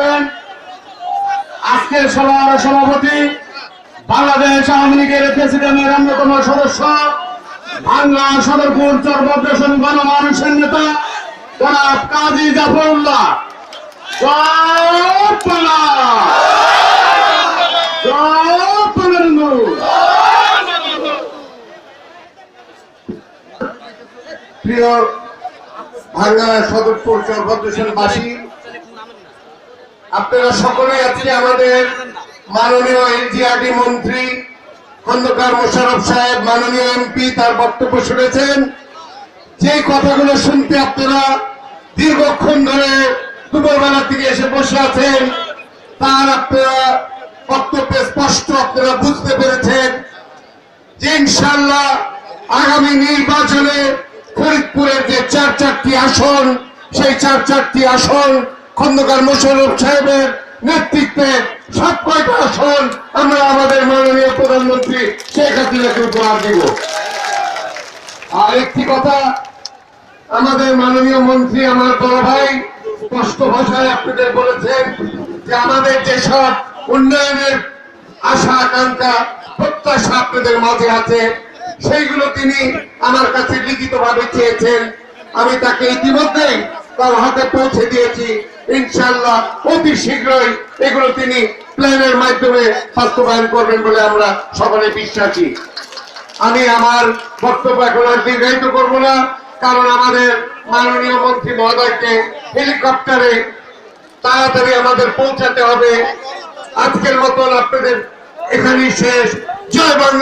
President আজকের সভার সভাপতি বাংলাদেশ আওয়ামী লীগের প্রেসিডেন্টের অন্যতম সদস্য, বাংলা সদরপুর চরবদ্রেশন গণমানুষের নেতা জনাব কাজী জাফরুল্লাহ! প্রিয় ভাঙ্গা সদরপুর চরভদ্রেশনবাসী আপনারা সকলে আজকে আমাদের মাননীয় এনজিআরডি মন্ত্রী খন্দকার মোশারফ সাহেব, মাননীয় এমপি, তার বক্তব্য শুনেছেন। যে কথাগুলো শুনতে আপনারা দীর্ঘক্ষণ ধরে দুপুরবেলা থেকে এসে বসে আছেন, তার আপনারা বক্তব্যে স্পষ্ট আপনারা বুঝতে পেরেছেন যে ইনশাল্লাহ আগামী নির্বাচনে ফরিদপুরের যে চার চারটি আসন, সেই চার চারটি আসন খন্দকার মোশারফ সাহেবের নেতৃত্বে সব কয়টা আসন আমরা আমাদের মাননীয় প্রধানমন্ত্রী শেখ হাসিনাকে উপহার দিব। আর একটি কথা, আমাদের মাননীয় মন্ত্রী আমার বড় ভাই স্পষ্ট ভাষায় আপনাদের বলেছেন যে আমাদের যেসব উন্নয়নের আশা, আকাঙ্ক্ষা, প্রত্যাশা আপনাদের মাঝে আছে, সেইগুলো তিনি আমার কাছে লিখিত ভাবে চেয়েছেন। আমি তাকে ইতিমধ্যেই তার হাতে পৌঁছে দিয়েছি। ইনশাল্লাহ অতি শীঘ্রই এগুলো তিনি প্ল্যানের মাধ্যমে বাস্তবায়ন করবেন বলে আমরা সকলে বিশ্বাসী। আমি আমার বক্তব্য এখন আর দীর্ঘায়িত করব না, কারণ আমাদের মাননীয় মন্ত্রী মহোদয়কে হেলিকপ্টারে তাড়াতাড়ি আমাদের পৌঁছাতে হবে। আজকের মতন আপনাদের এখানেই শেষ। জয় বাংলা।